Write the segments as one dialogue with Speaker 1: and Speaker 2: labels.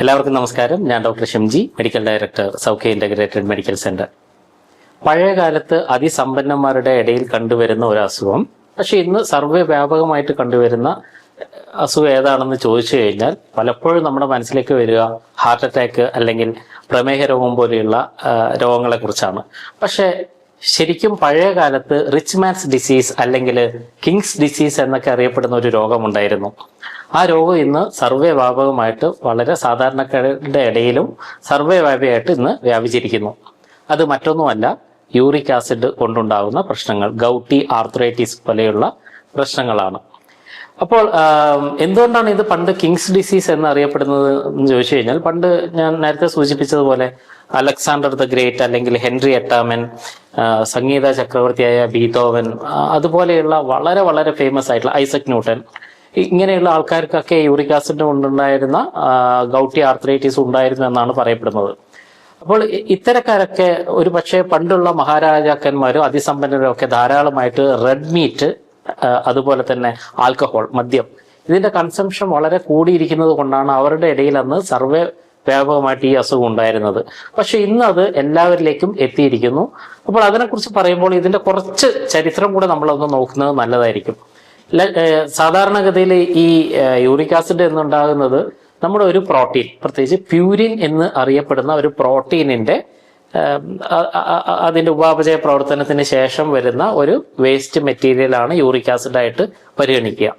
Speaker 1: എല്ലാവർക്കും നമസ്കാരം. ഞാൻ doctor Shimji medical director Saukhya integrated medical centre പഴയ കാലത്ത് അതിസമ്പന്നന്മാരുടെ ഇടയിൽ കണ്ടുവരുന്ന ഒരു അസുഖം. പക്ഷെ ഇന്ന് സർവേ വ്യാപകമായിട്ട് കണ്ടുവരുന്ന അസുഖം ഏതാണെന്ന് ചോദിച്ചു കഴിഞ്ഞാൽ പലപ്പോഴും നമ്മുടെ മനസ്സിലേക്ക് വരിക ഹാർട്ട് അറ്റാക്ക് അല്ലെങ്കിൽ പ്രമേഹ രോഗം പോലെയുള്ള രോഗങ്ങളെ കുറിച്ചാണ് പക്ഷേ ശരിക്കും പഴയ കാലത്ത് റിച്ച് മാൻസ് ഡിസീസ് അല്ലെങ്കിൽ കിങ്സ് ഡിസീസ് എന്നൊക്കെ അറിയപ്പെടുന്ന ഒരു രോഗമുണ്ടായിരുന്നു. ആ രോഗം ഇന്ന് സർവേ വ്യാപകമായിട്ട് വളരെ സാധാരണക്കാരുടെ ഇടയിലും സർവേ വ്യാപകമായിട്ട് ഇന്ന് വ്യാപിച്ചിരിക്കുന്നു. അത് മറ്റൊന്നുമല്ല യൂറിക് ആസിഡ് കൊണ്ടുണ്ടാകുന്ന പ്രശ്നങ്ങൾ ഗൗട്ടി ആർത്രൈറ്റിസ് പോലെയുള്ള പ്രശ്നങ്ങളാണ്. അപ്പോൾ എന്തുകൊണ്ടാണ് ഇത് പണ്ട് കിങ്സ് ഡിസീസ് എന്ന് അറിയപ്പെടുന്നത് എന്ന് ചോദിച്ചു കഴിഞ്ഞാൽ പണ്ട് ഞാൻ നേരത്തെ സൂചിപ്പിച്ചതുപോലെ അലക്സാണ്ടർ ദ ഗ്രേറ്റ് അല്ലെങ്കിൽ ഹെൻറി എട്ടാമൻ സംഗീത ചക്രവർത്തിയായ ബീതോവൻ അതുപോലെയുള്ള വളരെ വളരെ ഫേമസ് ആയിട്ടുള്ള ഐസക് ന്യൂട്ടൻ ഇങ്ങനെയുള്ള ആൾക്കാർക്കൊക്കെ യൂറിക് ആസിഡ് കൊണ്ടുണ്ടായിരുന്ന ഗൗട്ടി ആർത്രൈറ്റിസ് ഉണ്ടായിരുന്നു എന്നാണ് പറയപ്പെടുന്നത്. അപ്പോൾ ഇത്തരക്കാരൊക്കെ ഒരു പക്ഷേ പണ്ടുള്ള മഹാരാജാക്കന്മാരും അതിസമ്പന്നരും ഒക്കെ ധാരാളമായിട്ട് റെഡ് മീറ്റ് അതുപോലെ തന്നെ ആൽക്കഹോൾ മദ്യം ഇതിന്റെ കൺസംഷൻ വളരെ കൂടിയിരിക്കുന്നത് കൊണ്ടാണ് അവരുടെ ഇടയിൽ അന്ന് സർവേ വ്യാപകമായിട്ട് ഈ അസുഖം ഉണ്ടായിരുന്നത്. പക്ഷെ ഇന്ന് അത് എല്ലാവരിലേക്കും എത്തിയിരിക്കുന്നു. അപ്പോൾ അതിനെക്കുറിച്ച് പറയുമ്പോൾ ഇതിന്റെ കുറച്ച് ചരിത്രം കൂടെ നമ്മളൊന്ന് നോക്കുന്നത് നല്ലതായിരിക്കും. സാധാരണഗതിയിൽ ഈ യൂറിക് ആസിഡ് എന്നുണ്ടാകുന്നത് നമ്മുടെ ഒരു പ്രോട്ടീൻ പ്രത്യേകിച്ച് പ്യൂരിൻ എന്ന് അറിയപ്പെടുന്ന ഒരു പ്രോട്ടീനിന്റെ അതിന്റെ ഉപാപചയ പ്രവർത്തനത്തിന് ശേഷം വരുന്ന ഒരു വേസ്റ്റ് മെറ്റീരിയലാണ് യൂറിക് ആസിഡ് ആയിട്ട് പരിഗണിക്കുക.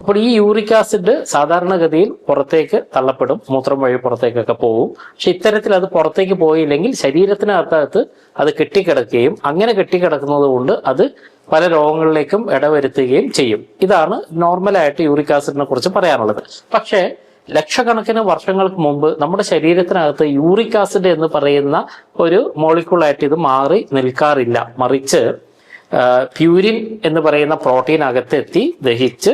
Speaker 1: അപ്പോൾ ഈ യൂറിക് ആസിഡ് സാധാരണഗതിയിൽ പുറത്തേക്ക് തള്ളപ്പെടും മൂത്രം വഴി പുറത്തേക്കൊക്കെ പോകും. പക്ഷെ ഇത്തരത്തിൽ അത് പുറത്തേക്ക് പോയില്ലെങ്കിൽ ശരീരത്തിനകത്തകത്ത് അത് കെട്ടിക്കിടക്കുകയും അങ്ങനെ കെട്ടിക്കിടക്കുന്നത് കൊണ്ട് അത് പല രോഗങ്ങളിലേക്കും ഇടവരുത്തുകയും ചെയ്യും. ഇതാണ് നോർമലായിട്ട് യൂറിക് ആസിഡിനെ കുറിച്ച് പറയാനുള്ളത്. പക്ഷേ ലക്ഷക്കണക്കിന് വർഷങ്ങൾക്ക് മുമ്പ് നമ്മുടെ ശരീരത്തിനകത്ത് യൂറിക് ആസിഡ് എന്ന് പറയുന്ന ഒരു മോളിക്യൂളായിട്ട് ഇത് മാറി നിൽക്കാറില്ല. മറിച്ച് പ്യൂരിൻ എന്ന് പറയുന്ന പ്രോട്ടീൻ അകത്തെത്തി ദഹിച്ച്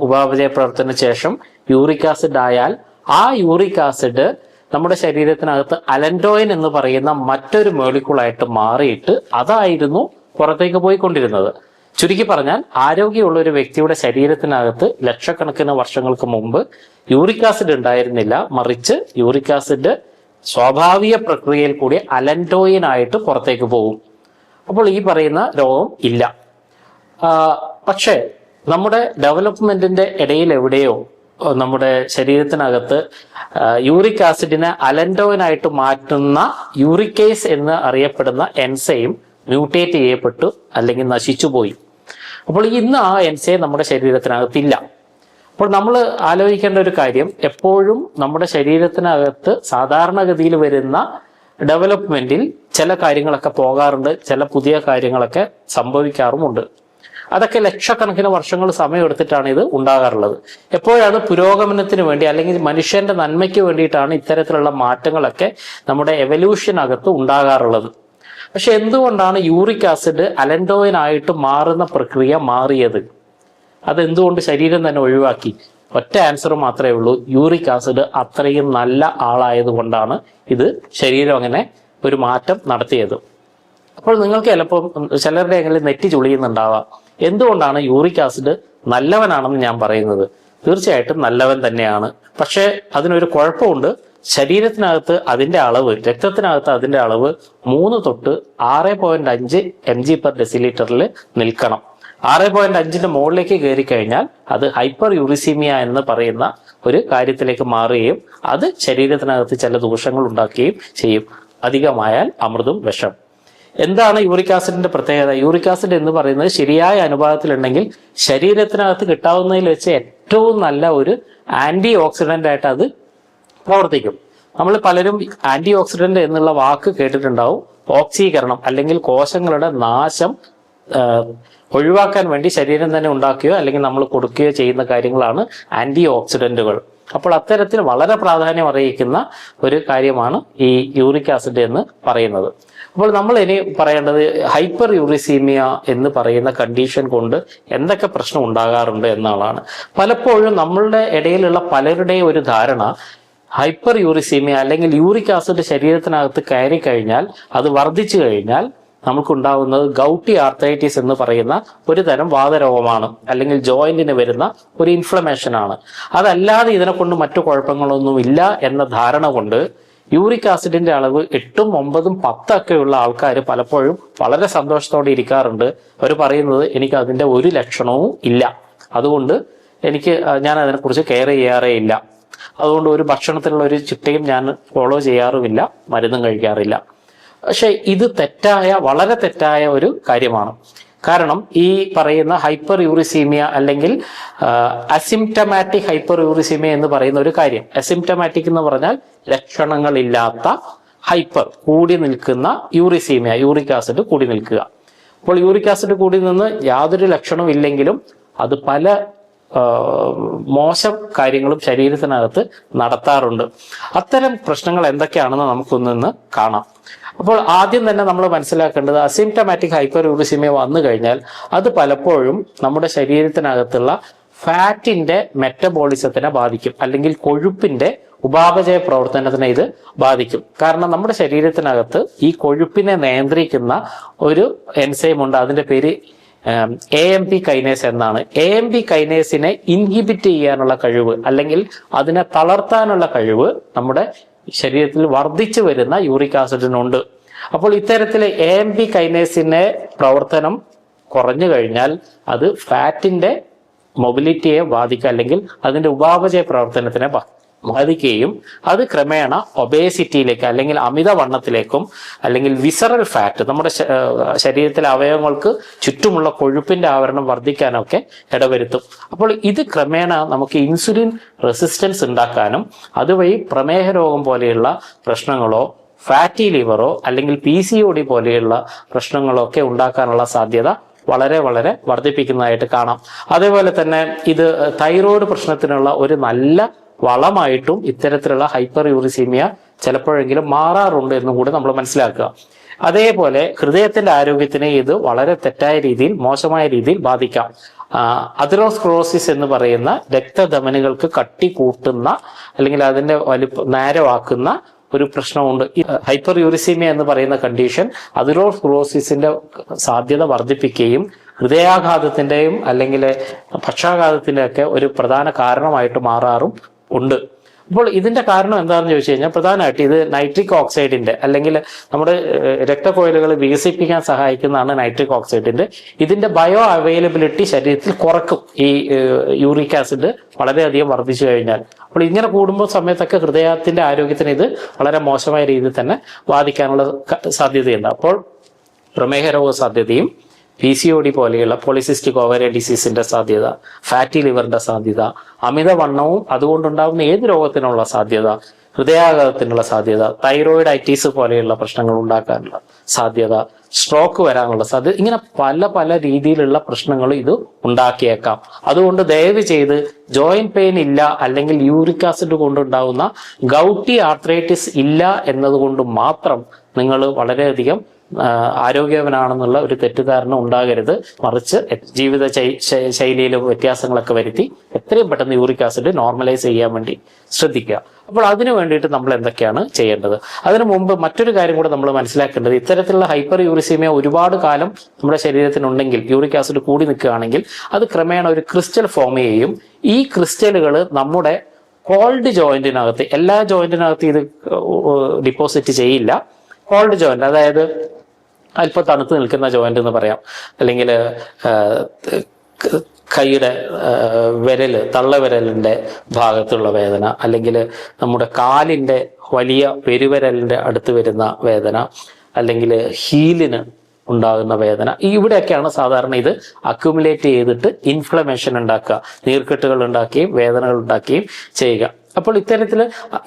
Speaker 1: ഉപാപചയ പ്രവർത്തന ശേഷം യൂറിക് ആസിഡ് ആയാൽ ആ യൂറിക് ആസിഡ് നമ്മുടെ ശരീരത്തിനകത്ത് അലൻഡോയിൻ എന്ന് പറയുന്ന മറ്റൊരു മോളിക്കുളായിട്ട് മാറിയിട്ട് അതായിരുന്നു പുറത്തേക്ക് പോയിക്കൊണ്ടിരുന്നത്. ചുരുക്കി പറഞ്ഞാൽ ആരോഗ്യമുള്ള ഒരു വ്യക്തിയുടെ ശരീരത്തിനകത്ത് ലക്ഷക്കണക്കിന് വർഷങ്ങൾക്ക് മുമ്പ് യൂറിക് ആസിഡ് ഉണ്ടായിരുന്നില്ല. മറിച്ച് യൂറിക് ആസിഡ് സ്വാഭാവിക പ്രക്രിയയിൽ കൂടി അലൻഡോയിൻ ആയിട്ട് പുറത്തേക്ക് പോകും. അപ്പോൾ ഈ പറയുന്ന രോഗം ഇല്ല. പക്ഷേ നമ്മുടെ ഡെവലപ്മെന്റിന്റെ ഇടയിൽ എവിടെയോ നമ്മുടെ ശരീരത്തിനകത്ത് യൂറിക് ആസിഡിനെ അലൻഡോയിനായിട്ട് മാറ്റുന്ന യൂറിക്കേസ് എന്ന് അറിയപ്പെടുന്ന എൻസൈം മ്യൂട്ടേറ്റ് ചെയ്യപ്പെട്ടു അല്ലെങ്കിൽ നശിച്ചുപോയി. അപ്പോൾ ഇന്ന് ആ എൻസൈം നമ്മുടെ ശരീരത്തിനകത്തില്ല. അപ്പോൾ നമ്മൾ ആലോചിക്കേണ്ട ഒരു കാര്യം എപ്പോഴും നമ്മുടെ ശരീരത്തിനകത്ത് സാധാരണഗതിയിൽ വരുന്ന ഡെവലപ്മെന്റിൽ ചില കാര്യങ്ങളൊക്കെ പോകാറുണ്ട് ചില പുതിയ കാര്യങ്ങളൊക്കെ സംഭവിക്കാറുമുണ്ട്. അതൊക്കെ ലക്ഷക്കണക്കിന് വർഷങ്ങൾ സമയമെടുത്തിട്ടാണ് ഇത് ഉണ്ടാകാറുള്ളത്. എപ്പോഴാണ് പുരോഗമനത്തിന് വേണ്ടി അല്ലെങ്കിൽ മനുഷ്യന്റെ നന്മയ്ക്ക് വേണ്ടിയിട്ടാണ് ഇത്തരത്തിലുള്ള മാറ്റങ്ങളൊക്കെ നമ്മുടെ എവല്യൂഷനകത്ത് ഉണ്ടാകാറുള്ളത്. പക്ഷെ എന്തുകൊണ്ടാണ് യൂറിക് ആസിഡ് അലൻഡോയിൻ ആയിട്ട് മാറുന്ന പ്രക്രിയ മാറിയത്? അതെന്തുകൊണ്ട് ശരീരം തന്നെ ഒഴിവാക്കി? ഒറ്റ ആൻസർ മാത്രമേ ഉള്ളൂ. യൂറിക് ആസിഡ് അത്രയും നല്ല ആളായത് കൊണ്ടാണ് ഇത് ശരീരം അങ്ങനെ ഒരു മാറ്റം നടത്തിയത്. അപ്പോൾ നിങ്ങൾക്ക് ചിലപ്പോൾ ചിലരുടെ എങ്കിലും നെറ്റി ചുളിയുന്നുണ്ടാവാം. എന്തുകൊണ്ടാണ് യൂറിക് ആസിഡ് നല്ലവനാണെന്ന് ഞാൻ പറയുന്നത്? തീർച്ചയായിട്ടും നല്ലവൻ തന്നെയാണ്. പക്ഷേ അതിനൊരു കുഴപ്പമുണ്ട്. ശരീരത്തിനകത്ത് അതിന്റെ അളവ് രക്തത്തിനകത്ത് അതിന്റെ അളവ് മൂന്ന് തൊട്ട് ആറ് പോയിന്റ് അഞ്ച് എം ജി പെർ ഡെസിലിറ്ററിൽ നിൽക്കണം. ആറ് പോയിന്റ് അഞ്ചിന്റെ മുകളിലേക്ക് കയറി കഴിഞ്ഞാൽ അത് ഹൈപ്പർ യൂറിസീമിയ എന്ന് പറയുന്ന ഒരു കാര്യത്തിലേക്ക് മാറുകയും അത് ശരീരത്തിനകത്ത് ചില ദോഷങ്ങൾ ഉണ്ടാക്കുകയും ചെയ്യും. അധികമായാൽ അമൃതും വിഷം. എന്താണ് യൂറിക് ആസിഡിന്റെ പ്രത്യേകത? യൂറിക് ആസിഡ് എന്ന് പറയുന്നത് ശരിയായ അനുപാതത്തിലുണ്ടെങ്കിൽ ശരീരത്തിനകത്ത് കിട്ടാവുന്നതിൽ വെച്ച് ഏറ്റവും നല്ല ഒരു ആന്റി ഓക്സിഡന്റ് ആയിട്ട് അത് പ്രവർത്തിക്കും. നമ്മൾ പലരും ആന്റി ഓക്സിഡന്റ് എന്നുള്ള വാക്ക് കേട്ടിട്ടുണ്ടാവും. ഓക്സീകരണം അല്ലെങ്കിൽ കോശങ്ങളുടെ നാശം ഒഴിവാക്കാൻ വേണ്ടി ശരീരം തന്നെ ഉണ്ടാക്കുകയോ അല്ലെങ്കിൽ നമ്മൾ കൊടുക്കുകയോ ചെയ്യുന്ന കാര്യങ്ങളാണ് ആന്റി ഓക്സിഡന്റുകൾ അപ്പോൾ അത്തരത്തിൽ വളരെ പ്രാധാന്യം അറിയിക്കുന്ന ഒരു കാര്യമാണ് ഈ യൂറിക് ആസിഡ് എന്ന് പറയുന്നത്. അപ്പോൾ നമ്മൾ ഇനി പറയേണ്ടത് ഹൈപ്പർ യൂറിസീമിയ എന്ന് പറയുന്ന കണ്ടീഷൻ കൊണ്ട് എന്തൊക്കെ പ്രശ്നം ഉണ്ടാകാറുണ്ട് എന്നുള്ളതാണ് പലപ്പോഴും നമ്മളുടെ ഇടയിലുള്ള പലരുടെയും ഒരു ധാരണ ഹൈപ്പർ യൂറിസീമിയ അല്ലെങ്കിൽ യൂറിക് ആസിഡ് ശരീരത്തിനകത്ത് കയറി കഴിഞ്ഞാൽ അത് വർദ്ധിച്ചു കഴിഞ്ഞാൽ നമുക്കുണ്ടാവുന്നത് ഗൗട്ടി ആർത്തൈറ്റിസ് എന്ന് പറയുന്ന ഒരു തരം വാതരോഗമാണ് അല്ലെങ്കിൽ ജോയിന്റിന് വരുന്ന ഒരു ഇൻഫ്ലമേഷൻ ആണ്. അതല്ലാതെ ഇതിനെ കൊണ്ട് മറ്റു കുഴപ്പങ്ങളൊന്നും ഇല്ല എന്ന ധാരണ കൊണ്ട് യൂറിക് ആസിഡിന്റെ അളവ് എട്ടും ഒമ്പതും പത്തൊക്കെയുള്ള ആൾക്കാർ പലപ്പോഴും വളരെ സന്തോഷത്തോടെ ഇരിക്കാറുണ്ട്. അവർ പറയുന്നത് എനിക്ക് അതിന്റെ ഒരു ലക്ഷണവും ഇല്ല. അതുകൊണ്ട് എനിക്ക് ഞാൻ അതിനെക്കുറിച്ച് കെയർ ചെയ്യാറേ ഇല്ല. അതുകൊണ്ട് ഒരു ഭക്ഷണത്തിലുള്ള ഒരു ചിട്ടയും ഞാൻ ഫോളോ ചെയ്യാറുമില്ല മരുന്നും കഴിക്കാറില്ല. പക്ഷെ ഇത് തെറ്റായ വളരെ തെറ്റായ ഒരു കാര്യമാണ്. കാരണം ഈ പറയുന്ന ഹൈപ്പർ യൂറിസീമിയ അല്ലെങ്കിൽ അസിംറ്റമാറ്റിക് ഹൈപ്പർ യൂറിസീമിയ എന്ന് പറയുന്ന ഒരു കാര്യം. അസിംറ്റമാറ്റിക് എന്ന് പറഞ്ഞാൽ ലക്ഷണങ്ങളില്ലാത്ത ഹൈപ്പർ കൂടി നിൽക്കുന്ന യൂറിസീമിയ യൂറിക് ആസിഡ് കൂടി നിൽക്കുക. അപ്പോൾ യൂറിക് ആസിഡ് കൂടി നിന്ന് യാതൊരു ലക്ഷണവും ഇല്ലെങ്കിലും അത് പല മോശം കാര്യങ്ങളും ശരീരത്തിനകത്ത് നടത്താറുണ്ട്. അത്തരം പ്രശ്നങ്ങൾ എന്തൊക്കെയാണെന്ന് നമുക്കൊന്നിന്ന് കാണാം. അപ്പോൾ ആദ്യം തന്നെ നമ്മൾ മനസ്സിലാക്കേണ്ടത് അസിംറ്റമാറ്റിക് ഹൈപ്പർ യൂറിസിമിയ വന്നു കഴിഞ്ഞാൽ അത് പലപ്പോഴും നമ്മുടെ ശരീരത്തിനകത്തുള്ള ഫാറ്റിന്റെ മെറ്റബോളിസത്തിനെ ബാധിക്കും. അല്ലെങ്കിൽ കൊഴുപ്പിന്റെ ഉപാപചയ പ്രവർത്തനത്തിനെ ഇത് ബാധിക്കും. കാരണം നമ്മുടെ ശരീരത്തിനകത്ത് ഈ കൊഴുപ്പിനെ നിയന്ത്രിക്കുന്ന ഒരു എൻസൈം ഉണ്ട് അതിന്റെ പേര് എ എം പി കൈനേസ് എന്നാണ്. എ എം പി കൈനേസിനെ ഇൻഹിബിറ്റ് ചെയ്യാനുള്ള കഴിവ് അല്ലെങ്കിൽ അതിനെ തളർത്താനുള്ള കഴിവ് നമ്മുടെ ശരീരത്തിൽ വർദ്ധിച്ചു വരുന്ന യൂറിക് ആസിഡിനുണ്ട് അപ്പോൾ ഇത്തരത്തിലെ എ എം പി കൈനേസിന്റെ പ്രവർത്തനം കുറഞ്ഞു കഴിഞ്ഞാൽ അത് ഫാറ്റിന്റെ മൊബിലിറ്റിയെ ബാധിക്കുക അല്ലെങ്കിൽ അതിന്റെ ഉപാപചയ പ്രവർത്തനത്തിനെ ബാ- ബാധിക്കുകയും അത് ക്രമേണ ഒബേസിറ്റിയിലേക്ക് അല്ലെങ്കിൽ അമിതവണ്ണത്തിലേക്കും അല്ലെങ്കിൽ വിസറൽ ഫാറ്റ് നമ്മുടെ ശരീരത്തിലെ അവയവങ്ങൾക്ക് ചുറ്റുമുള്ള കൊഴുപ്പിന്റെ ആവരണം വർദ്ധിക്കാനൊക്കെ ഇടവരുത്തും. അപ്പോൾ ഇത് ക്രമേണ നമുക്ക് ഇൻസുലിൻ റെസിസ്റ്റൻസ് ഉണ്ടാക്കാനും അതുവഴി പ്രമേഹ രോഗം പോലെയുള്ള പ്രശ്നങ്ങളോ ഫാറ്റി ലിവറോ അല്ലെങ്കിൽ പി സി ഒ ഡി പോലെയുള്ള പ്രശ്നങ്ങളോ ഒക്കെ ഉണ്ടാക്കാനുള്ള സാധ്യത വളരെ വളരെ വർദ്ധിപ്പിക്കുന്നതായിട്ട് കാണാം. അതേപോലെ തന്നെ ഇത് തൈറോയ്ഡ് പ്രശ്നത്തിനുള്ള ഒരു നല്ല വളമായിട്ടും ഇത്തരത്തിലുള്ള ഹൈപ്പർ യൂറിസീമിയ ചിലപ്പോഴെങ്കിലും മാറാറുണ്ട് എന്നും കൂടി നമ്മൾ മനസ്സിലാക്കുക. അതേപോലെ ഹൃദയത്തിന്റെ ആരോഗ്യത്തിനെ ഇത് വളരെ തെറ്റായ രീതിയിൽ മോശമായ രീതിയിൽ ബാധിക്കാം. അതിറോസ്ക്രോസിസ് എന്ന് പറയുന്ന രക്തധമനികൾക്ക് കട്ടി കൂട്ടുന്ന അല്ലെങ്കിൽ അതിന്റെ വലിപ്പ നേരമാക്കുന്ന ഒരു പ്രശ്നമുണ്ട്. ഹൈപ്പർ യൂറിസീമിയ എന്ന് പറയുന്ന കണ്ടീഷൻ അതിറോസ്ക്രോസിസിന്റെ സാധ്യത വർദ്ധിപ്പിക്കുകയും ഹൃദയാഘാതത്തിന്റെയും അല്ലെങ്കിൽ പക്ഷാഘാതത്തിന്റെ ഒക്കെ ഒരു പ്രധാന കാരണമായിട്ട് മാറാറും ഉണ്ട്. അപ്പോൾ ഇതിന്റെ കാരണം എന്താണെന്ന് ചോദിച്ചു കഴിഞ്ഞാൽ പ്രധാനമായിട്ട് ഇത് നൈട്രിക് ഓക്സൈഡിന്റെ അല്ലെങ്കിൽ നമ്മുടെ രക്തക്കോയിലുകൾ വികസിപ്പിക്കാൻ സഹായിക്കുന്നതാണ് നൈട്രിക് ഓക്സൈഡിന്റെ ഇതിന്റെ ബയോ അവൈലബിലിറ്റി ശരീരത്തിൽ കുറക്കും. ഈ യൂറിക് ആസിഡ് വളരെയധികം വർദ്ധിച്ചു കഴിഞ്ഞാൽ. അപ്പോൾ ഇങ്ങനെ കൂടുമ്പോൾ സമയത്തൊക്കെ ഹൃദയത്തിന്റെ ആരോഗ്യത്തിന് ഇത് വളരെ മോശമായ രീതിയിൽ തന്നെ ബാധിക്കാനുള്ള സാധ്യതയുണ്ട്. അപ്പോൾ പ്രമേഹ രോഗ സാധ്യതയും പി സി ഒ ഡി പോലെയുള്ള പോളിസിസ്റ്റിക് ഓവറിയ ഡിസീസിന്റെ സാധ്യത ഫാറ്റി ലിവറിന്റെ സാധ്യത അമിതവണ്ണവും അതുകൊണ്ടുണ്ടാകുന്ന ഏത് രോഗത്തിനുള്ള സാധ്യത ഹൃദയാഘാതത്തിനുള്ള സാധ്യത തൈറോയിഡ് ഐറ്റീസ് പോലെയുള്ള പ്രശ്നങ്ങൾ ഉണ്ടാക്കാനുള്ള സാധ്യത സ്ട്രോക്ക് വരാനുള്ള സാധ്യത ഇങ്ങനെ പല പല രീതിയിലുള്ള പ്രശ്നങ്ങൾ ഇത് ഉണ്ടാക്കിയേക്കാം. അതുകൊണ്ട് ദയവ് ചെയ്ത് ജോയിന്റ് പെയിൻ ഇല്ല അല്ലെങ്കിൽ യൂറിക് ആസിഡ് കൊണ്ടുണ്ടാകുന്ന ഗൗട്ടി ആർത്രൈറ്റിസ് ഇല്ല എന്നതുകൊണ്ട് മാത്രം നിങ്ങൾ വളരെയധികം ആരോഗ്യവനാണെന്നുള്ള ഒരു തെറ്റിദ്ധാരണ ഉണ്ടാകരുത്. മറിച്ച് ജീവിത ശൈലിയിൽ വ്യത്യാസങ്ങളൊക്കെ വരുത്തി എത്രയും പെട്ടെന്ന് യൂറിക് ആസിഡ് നോർമലൈസ് ചെയ്യാൻ വേണ്ടി ശ്രദ്ധിക്കുക. അപ്പോൾ അതിനു വേണ്ടിയിട്ട് നമ്മൾ എന്തൊക്കെയാണ് ചെയ്യേണ്ടത്? അതിനു മുമ്പ് മറ്റൊരു കാര്യം കൂടെ നമ്മൾ മനസ്സിലാക്കേണ്ടത് ഇത്തരത്തിലുള്ള ഹൈപ്പർ യൂറിസീമിയ ഒരുപാട് കാലം നമ്മുടെ ശരീരത്തിനുണ്ടെങ്കിൽ യൂറിക് ആസിഡ് കൂടി നിൽക്കുകയാണെങ്കിൽ അത് ക്രമേണ ഒരു ക്രിസ്റ്റൽ ഫോം ചെയ്യും. ഈ ക്രിസ്റ്റലുകൾ നമ്മുടെ കോൾഡ് ജോയിന്റിനകത്ത് എല്ലാ ജോയിന്റിനകത്ത് ഇത് ഡിപ്പോസിറ്റ് ചെയ്യില്ല. കോൾഡ് ജോയിന്റ് അതായത് അല്പം തണുത്ത് നിൽക്കുന്ന ജോയിന്റ് എന്ന് പറയാം. അല്ലെങ്കിൽ കൈയുടെ വിരൽ തള്ളവിരലിന്റെ ഭാഗത്തുള്ള വേദന അല്ലെങ്കിൽ നമ്മുടെ കാലിന്റെ വലിയ പെരുവിരലിന്റെ അടുത്ത് വരുന്ന വേദന അല്ലെങ്കിൽ ഹീലിന് ഉണ്ടാകുന്ന വേദന. ഇവിടെയൊക്കെയാണ് സാധാരണ ഇത് അക്യുമുലേറ്റ് ചെയ്തിട്ട് ഇൻഫ്ലമേഷൻ ഉണ്ടാക്കുക നീർക്കെട്ടുകൾ ഉണ്ടാക്കുകയും വേദനകൾ ഉണ്ടാക്കുകയും ചെയ്യുക. അപ്പോൾ ഇത്തരത്തിൽ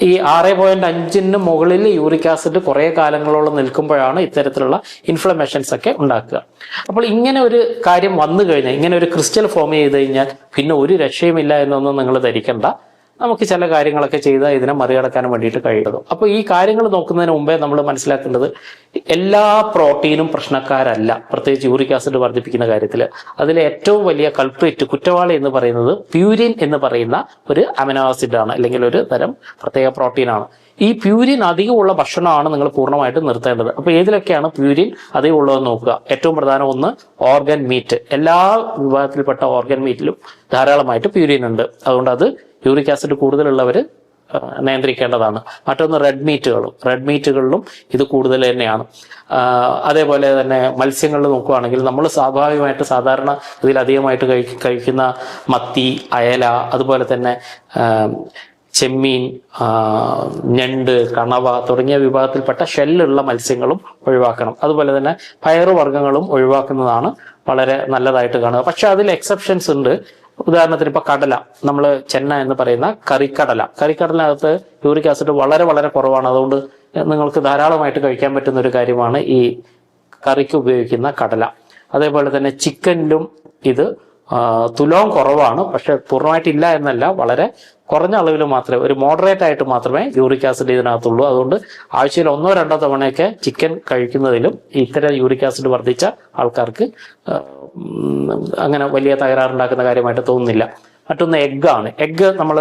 Speaker 1: ഈ ആറ് പോയിന്റ് അഞ്ചിന് മുകളിൽ യൂറിക് ആസിഡ് കുറേ കാലങ്ങളോളം നിൽക്കുമ്പോഴാണ് ഇത്തരത്തിലുള്ള ഇൻഫ്ലമേഷൻസ് ഒക്കെ ഉണ്ടാക്കുക. അപ്പോൾ ഇങ്ങനെ ഒരു കാര്യം വന്നു കഴിഞ്ഞാൽ ഇങ്ങനെ ഒരു ക്രിസ്റ്റൽ ഫോം ചെയ്ത് കഴിഞ്ഞാൽ പിന്നെ ഒരു രക്ഷയുമില്ല എന്നൊന്നും നിങ്ങൾ ധരിക്കണ്ട. നമുക്ക് ചില കാര്യങ്ങളൊക്കെ ചെയ്ത് ഇതിനെ മറികടക്കാൻ വേണ്ടിയിട്ട് കഴിയുള്ളൂ അപ്പോൾ ഈ കാര്യങ്ങൾ നോക്കുന്നതിന് മുമ്പേ നമ്മൾ മനസ്സിലാക്കേണ്ടത് എല്ലാ പ്രോട്ടീനും പ്രശ്നക്കാരല്ല. പ്രത്യേകിച്ച് യൂറിക് ആസിഡ് വർദ്ധിപ്പിക്കുന്ന കാര്യത്തിൽ അതിലെ ഏറ്റവും വലിയ കൾപ്രിറ്റ് കുറ്റവാളി എന്ന് പറയുന്നത് പ്യൂരിൻ എന്ന് പറയുന്ന ഒരു അമിനോ ആസിഡ് ആണ് അല്ലെങ്കിൽ ഒരു തരം പ്രത്യേക പ്രോട്ടീനാണ് ഈ പ്യൂരിൻ അധികമുള്ള ഭക്ഷണമാണ് നിങ്ങൾ പൂർണമായിട്ടും നിർത്തേണ്ടത്. അപ്പോൾ ഏതിലൊക്കെയാണ് പ്യൂരിൻ അധികം ഉള്ളതെന്ന് നോക്കുക? ഏറ്റവും പ്രധാനം ഒന്ന് ഓർഗൻ മീറ്റ് എല്ലാ വിഭാഗത്തിൽപ്പെട്ട ഓർഗൻ മീറ്റിലും ധാരാളമായിട്ട് പ്യൂരിൻ ഉണ്ട്. അതുകൊണ്ട് അത് യൂറിക് ആസിഡ് കൂടുതലുള്ളവർ നിയന്ത്രിക്കേണ്ടതാണ്. മറ്റൊന്ന് റെഡ് മീറ്റുകളും റെഡ് മീറ്റുകളിലും ഇത് കൂടുതൽ തന്നെയാണ്. അതേപോലെ തന്നെ മത്സ്യങ്ങളിൽ നോക്കുകയാണെങ്കിൽ നമ്മൾ സ്വാഭാവികമായിട്ട് സാധാരണ കഴി- കഴിക്കുന്ന മത്തി അയല അതുപോലെ തന്നെ ചെമ്മീൻ ഞണ്ട് കണവ തുടങ്ങിയ വിഭാഗത്തിൽപ്പെട്ട ഷെല്ലുള്ള മത്സ്യങ്ങളും ഒഴിവാക്കണം. അതുപോലെ തന്നെ പയറുവർഗങ്ങളും ഒഴിവാക്കുന്നതാണ് വളരെ നല്ലതായിട്ട് കാണുക. പക്ഷെ അതിൽ എക്സെപ്ഷൻസ് ഉണ്ട്. ഉദാഹരണത്തിന് ഇപ്പൊ കടല നമ്മൾ ചെന്ന എന്ന് പറയുന്ന കറിക്കടല. കറിക്കടലിനകത്ത് യൂറിക് ആസിഡ് വളരെ വളരെ കുറവാണ്. അതുകൊണ്ട് നിങ്ങൾക്ക് ധാരാളമായിട്ട് കഴിക്കാൻ പറ്റുന്ന ഒരു കാര്യമാണ് ഈ കറിക്ക് ഉപയോഗിക്കുന്ന കടല. അതേപോലെ തന്നെ ചിക്കനിലും ഇത് തുലോം കുറവാണ്. പക്ഷെ പൂർണമായിട്ടില്ല എന്നല്ല വളരെ കുറഞ്ഞ അളവിൽ മാത്രമേ ഒരു മോഡറേറ്റ് ആയിട്ട് മാത്രമേ യൂറിക് ആസിഡ് ഇതിനകത്തുള്ളൂ. അതുകൊണ്ട് ആഴ്ചയിൽ ഒന്നോ രണ്ടോ തവണയൊക്കെ ചിക്കൻ കഴിക്കുന്നതിലും ഇത്തരം യൂറിക് ആസിഡ് വർദ്ധിച്ച ആൾക്കാർക്ക് അങ്ങനെ വലിയ തകരാറുണ്ടാക്കുന്ന കാര്യമായിട്ട് തോന്നുന്നില്ല. മറ്റൊന്ന് എഗ്ഗാണ്. എഗ്ഗ് നമ്മൾ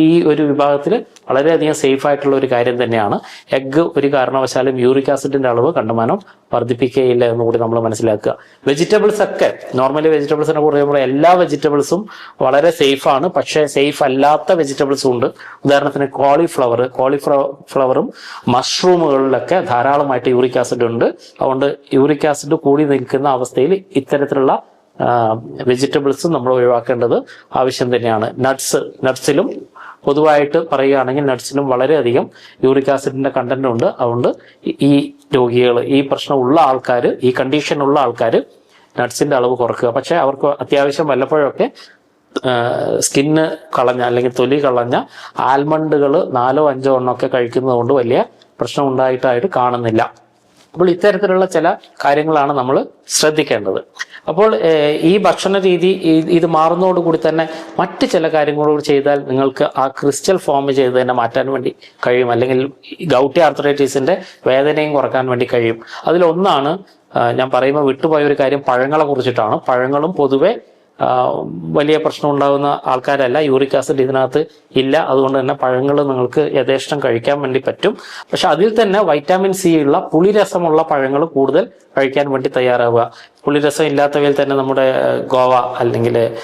Speaker 1: ഈ ഒരു വിഭാഗത്തിൽ വളരെയധികം സേഫ് ആയിട്ടുള്ള ഒരു കാര്യം തന്നെയാണ്. എഗ്ഗ് ഒരു കാരണവശാലും യൂറിക് ആസിഡിന്റെ അളവ് കണ്ടമാനം വർദ്ധിപ്പിക്കുകയില്ല എന്ന് കൂടി നമ്മൾ മനസ്സിലാക്കുക. വെജിറ്റബിൾസ് ഒക്കെ നോർമലി വെജിറ്റബിൾസിനെ കുറിച്ച് നമ്മൾ എല്ലാ വെജിറ്റബിൾസും വളരെ സേഫ് ആണ് പക്ഷേ സേഫ് അല്ലാത്ത വെജിറ്റബിൾസും ഉണ്ട്. ഉദാഹരണത്തിന് കോളിഫ്ലവർ കോളിഫ്ലവറും മഷ്റൂമുകളിലൊക്കെ ധാരാളമായിട്ട് യൂറിക് ആസിഡ് ഉണ്ട്. അതുകൊണ്ട് യൂറിക് ആസിഡ് കൂടി നിൽക്കുന്ന അവസ്ഥയിൽ ഇത്തരത്തിലുള്ള വെജിറ്റബിൾസും നമ്മൾ ഒഴിവാക്കേണ്ടത് ആവശ്യം തന്നെയാണ്. നട്ട്സ് നട്ട്സിലും പൊതുവായിട്ട് പറയുകയാണെങ്കിൽ നട്ട്സിലും വളരെയധികം യൂറിക് ആസിഡിന്റെ കണ്ടന്റ് ഉണ്ട്. അതുകൊണ്ട് ഈ- രോഗികൾ ഈ പ്രശ്നമുള്ള ആൾക്കാർ ഈ കണ്ടീഷൻ ഉള്ള ആൾക്കാർ നട്ട്സിന്റെ അളവ് കുറക്കുക. പക്ഷെ അവർക്ക് അത്യാവശ്യം വല്ലപ്പോഴൊക്കെ സ്കിന്ന് കളഞ്ഞ അല്ലെങ്കിൽ തൊലി കളഞ്ഞ ആൽമണ്ടുകൾ നാലോ അഞ്ചോ എണ്ണമൊക്കെ കഴിക്കുന്നത് കൊണ്ട് വലിയ പ്രശ്നം ഉണ്ടായിട്ടായിട്ട് കാണുന്നില്ല. അപ്പോൾ ഇത്തരത്തിലുള്ള ചില കാര്യങ്ങളാണ് നമ്മൾ ശ്രദ്ധിക്കേണ്ടത്. അപ്പോൾ ഈ ഭക്ഷണ രീതി ഇത് മാറുന്നതോടുകൂടി തന്നെ മറ്റ് ചില കാര്യങ്ങളോട് ചെയ്താൽ നിങ്ങൾക്ക് ആ ക്രിസ്റ്റൽ ഫോം ചെയ്ത് തന്നെ മാറ്റാൻ വേണ്ടി കഴിയും. അല്ലെങ്കിൽ ഗൗട്ടി ആർത്രൈറ്റീസിന്റെ വേദനയും കുറയ്ക്കാൻ വേണ്ടി കഴിയും. അതിലൊന്നാണ് ഞാൻ പറയുമ്പോൾ വിട്ടുപോയ ഒരു കാര്യം പഴങ്ങളെ കുറിച്ചിട്ടാണ്. പഴങ്ങളും പൊതുവെ വലിയ പ്രശ്നം ഉണ്ടാകുന്ന ആൾക്കാരല്ല. യൂറിക് ആസിഡ് ഇതിനകത്ത് ഇല്ല. അതുകൊണ്ട് തന്നെ പഴങ്ങൾ നിങ്ങൾക്ക് യഥേഷ്ടം കഴിക്കാൻ വേണ്ടി പറ്റും. പക്ഷെ അതിൽ തന്നെ വൈറ്റാമിൻ സി ഉള്ള പുളിരസമുള്ള പഴങ്ങൾ കൂടുതൽ കഴിക്കാൻ വേണ്ടി തയ്യാറാവുക. പുളിരസം ഇല്ലാത്തവയിൽ തന്നെ നമ്മുടെ ഗോവ അല്ലെങ്കിൽ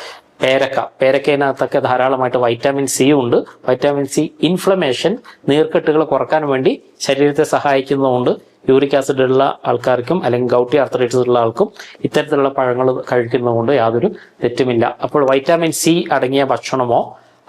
Speaker 1: പേരക്ക. പേരക്കയിനകത്തൊക്കെ ധാരാളമായിട്ട് വൈറ്റാമിൻ സി ഉണ്ട്. വൈറ്റാമിൻ സി ഇൻഫ്ലമേഷൻ നീർക്കെട്ടുകൾ കുറയ്ക്കാൻ വേണ്ടി ശരീരത്തെ സഹായിക്കുന്നതുകൊണ്ട് യൂറിക് ആസിഡ് ഉള്ള ആൾക്കാർക്കും അല്ലെങ്കിൽ ഗൗട്ടി ആർത്തറൈറ്റിസ് ഉള്ള ആൾക്കും ഇത്തരത്തിലുള്ള പഴങ്ങൾ കഴിക്കുന്നതുകൊണ്ട് യാതൊരു തെറ്റുമില്ല. അപ്പോൾ വൈറ്റാമിൻ സി അടങ്ങിയ ഭക്ഷണമോ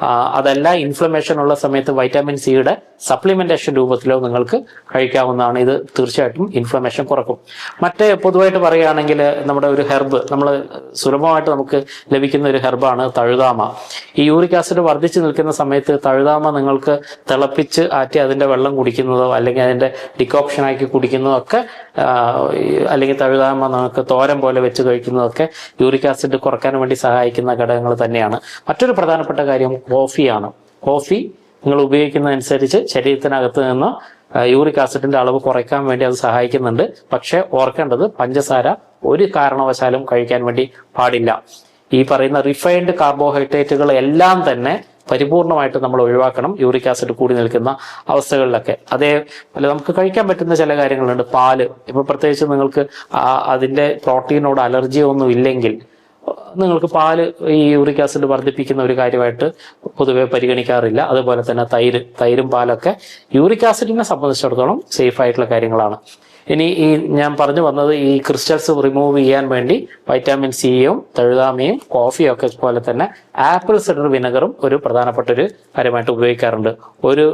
Speaker 1: അതല്ല ഇൻഫ്ലമേഷൻ ഉള്ള സമയത്ത് വൈറ്റാമിൻ സിയുടെ സപ്ലിമെന്റേഷൻ രൂപത്തിലോ നിങ്ങൾക്ക് കഴിക്കാവുന്നതാണ്. ഇത് തീർച്ചയായിട്ടും ഇൻഫ്ലമേഷൻ കുറക്കും. മറ്റേ പൊതുവായിട്ട് പറയുകയാണെങ്കിൽ നമ്മുടെ ഒരു ഹെർബ് നമ്മൾ സുലഭമായിട്ട് നമുക്ക് ലഭിക്കുന്ന ഒരു ഹെർബാണ് തഴുതാമ. ഈ യൂറിക് ആസിഡ് വർദ്ധിച്ചു നിൽക്കുന്ന സമയത്ത് തഴുതാമ നിങ്ങൾക്ക് തിളപ്പിച്ച് ആറ്റി അതിന്റെ വെള്ളം കുടിക്കുന്നതോ അല്ലെങ്കിൽ അതിന്റെ ഡിക്കോപ്ഷൻ ആക്കി കുടിക്കുന്നതോ ഒക്കെ അല്ലെങ്കിൽ തഴുതാമ നമുക്ക് തോരൻ പോലെ വെച്ച് കഴിക്കുന്നതൊക്കെ യൂറിക് ആസിഡ് കുറയ്ക്കാൻ വേണ്ടി സഹായിക്കുന്ന ഘടകങ്ങൾ തന്നെയാണ്. മറ്റൊരു പ്രധാനപ്പെട്ട കാര്യം കോഫിയാണ്. കോഫി നിങ്ങൾ ഉപയോഗിക്കുന്നതനുസരിച്ച് ശരീരത്തിനകത്ത് നിന്ന് യൂറിക് ആസിഡിന്റെ അളവ് കുറയ്ക്കാൻ വേണ്ടി അത് സഹായിക്കുന്നുണ്ട്. പക്ഷേ ഓർക്കേണ്ടത് പഞ്ചസാര ഒരു കാരണവശാലും കഴിക്കാൻ വേണ്ടി പാടില്ല. ഈ പറയുന്ന റിഫൈൻഡ് കാർബോഹൈഡ്രേറ്റുകൾ എല്ലാം തന്നെ പരിപൂർണമായിട്ട് നമ്മൾ ഒഴിവാക്കണം. യൂറിക് ആസിഡ് കൂടി നിൽക്കുന്ന അവസ്ഥകളിലൊക്കെ. അതേപോലെ നമുക്ക് കഴിക്കാൻ പറ്റുന്ന ചില കാര്യങ്ങളുണ്ട്. പാൽ. ഇപ്പൊ പ്രത്യേകിച്ച് നിങ്ങൾക്ക് അതിന്റെ പ്രോട്ടീനോട് അലർജി ഒന്നും ഇല്ലെങ്കിൽ നിങ്ങൾക്ക് പാൽ ഈ യൂറിക് ആസിഡ് വർദ്ധിപ്പിക്കുന്ന ഒരു കാര്യമായിട്ട് പൊതുവെ പരിഗണിക്കാറില്ല. അതുപോലെ തന്നെ തൈര് തൈരും പാലൊക്കെ യൂറിക് ആസിഡിനെ സംബന്ധിച്ചിടത്തോളം സേഫ് ആയിട്ടുള്ള കാര്യങ്ങളാണ്. ഇനി ഈ ഞാൻ പറഞ്ഞു വന്നത് ഈ ക്രിസ്റ്റൽസ് റിമൂവ് ചെയ്യാൻ വേണ്ടി വൈറ്റാമിൻ സിയും തഴുതാമയും കോഫിയും ഒക്കെ പോലെ തന്നെ ആപ്പിൾ സിഡർ വിനെഗറും ഒരു പ്രധാനപ്പെട്ട ഒരു കാര്യമായിട്ട് ഉപയോഗിക്കാറുണ്ട്. ഒരു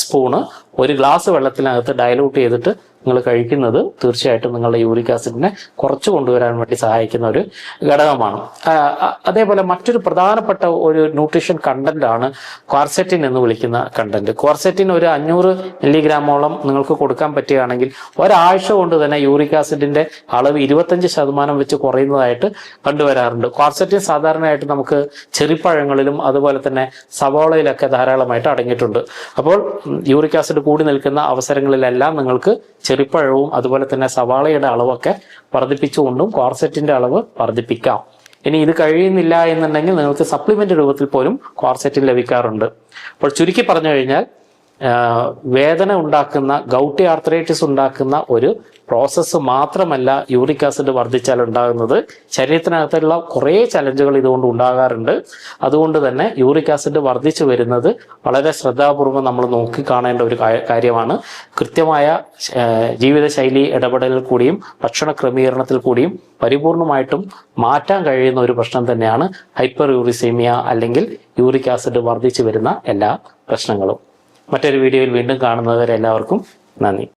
Speaker 1: സ്പൂണ് ഒരു ഗ്ലാസ് വെള്ളത്തിനകത്ത് ഡയലൂട്ട് ചെയ്തിട്ട് നിങ്ങൾ കഴിക്കുന്നത് തീർച്ചയായിട്ടും നിങ്ങളുടെ യൂറിക് ആസിഡിനെ കുറച്ച് കൊണ്ടുവരാൻ വേണ്ടി സഹായിക്കുന്ന ഒരു ഘടകമാണ്. അതേപോലെ മറ്റൊരു പ്രധാനപ്പെട്ട ഒരു ന്യൂട്രീഷൻ കണ്ടന്റ് ആണ് ക്വാർസെറ്റിൻ എന്ന് വിളിക്കുന്ന കണ്ടന്റ്. ക്വാർസെറ്റിൻ ഒരു അഞ്ഞൂറ് മില്ലിഗ്രാമോളം നിങ്ങൾക്ക് കൊടുക്കാൻ പറ്റുകയാണെങ്കിൽ ഒരാഴ്ച കൊണ്ട് തന്നെ യൂറിക് ആസിഡിന്റെ അളവ് ഇരുപത്തഞ്ച് ശതമാനം വെച്ച് കുറയുന്നതായിട്ട് കണ്ടുവരാറുണ്ട്. ക്വാർസെറ്റിൻ സാധാരണയായിട്ട് നമുക്ക് ചെറിപ്പഴങ്ങളിലും അതുപോലെ തന്നെ സവോളയിലൊക്കെ ധാരാളമായിട്ട് അടങ്ങിയിട്ടുണ്ട്. അപ്പോൾ യൂറിക് ആസിഡ് കൂടി നിൽക്കുന്ന അവസരങ്ങളിലെല്ലാം നിങ്ങൾക്ക് ചെറിപ്പഴവും അതുപോലെ തന്നെ സവാളയുടെ അളവൊക്കെ വർദ്ധിപ്പിച്ചുകൊണ്ടും ക്വാർസെറ്റിന്റെ അളവ് വർദ്ധിപ്പിക്കാം. ഇനി ഇത് കഴിയുന്നില്ല എന്നുണ്ടെങ്കിൽ നിങ്ങൾക്ക് സപ്ലിമെന്റ് രൂപത്തിൽ പോലും ക്വാർസെറ്റിൻ ലഭിക്കാറുണ്ട്. അപ്പോൾ ചുരുക്കി പറഞ്ഞു കഴിഞ്ഞാൽ വേദന ഉണ്ടാക്കുന്ന ഗൗട്ടി ആർത്രൈറ്റിസ് ഉണ്ടാക്കുന്ന ഒരു പ്രോസസ്സ് മാത്രമല്ല യൂറിക് ആസിഡ് വർദ്ധിച്ചാൽ ഉണ്ടാകുന്നത്. ശരീരത്തിനകത്തുള്ള കുറേ ചലഞ്ചുകൾ ഇതുകൊണ്ട് ഉണ്ടാകാറുണ്ട്. അതുകൊണ്ട് തന്നെ യൂറിക് ആസിഡ് വർദ്ധിച്ചു വരുന്നത് വളരെ ശ്രദ്ധാപൂർവം നമ്മൾ നോക്കി കാണേണ്ട ഒരു കാര്യമാണ്. കൃത്യമായ ജീവിതശൈലി ഇടപെടലിൽ കൂടിയും ഭക്ഷണ ക്രമീകരണത്തിൽ കൂടിയും പരിപൂർണമായിട്ടും മാറ്റാൻ കഴിയുന്ന ഒരു പ്രശ്നം തന്നെയാണ് ഹൈപ്പർ യൂറിസീമിയ അല്ലെങ്കിൽ യൂറിക് ആസിഡ് വർദ്ധിച്ചു വരുന്ന എല്ലാ പ്രശ്നങ്ങളും. മറ്റൊരു വീഡിയോയിൽ വീണ്ടും കാണുന്നവരെല്ലാവർക്കും നന്ദി.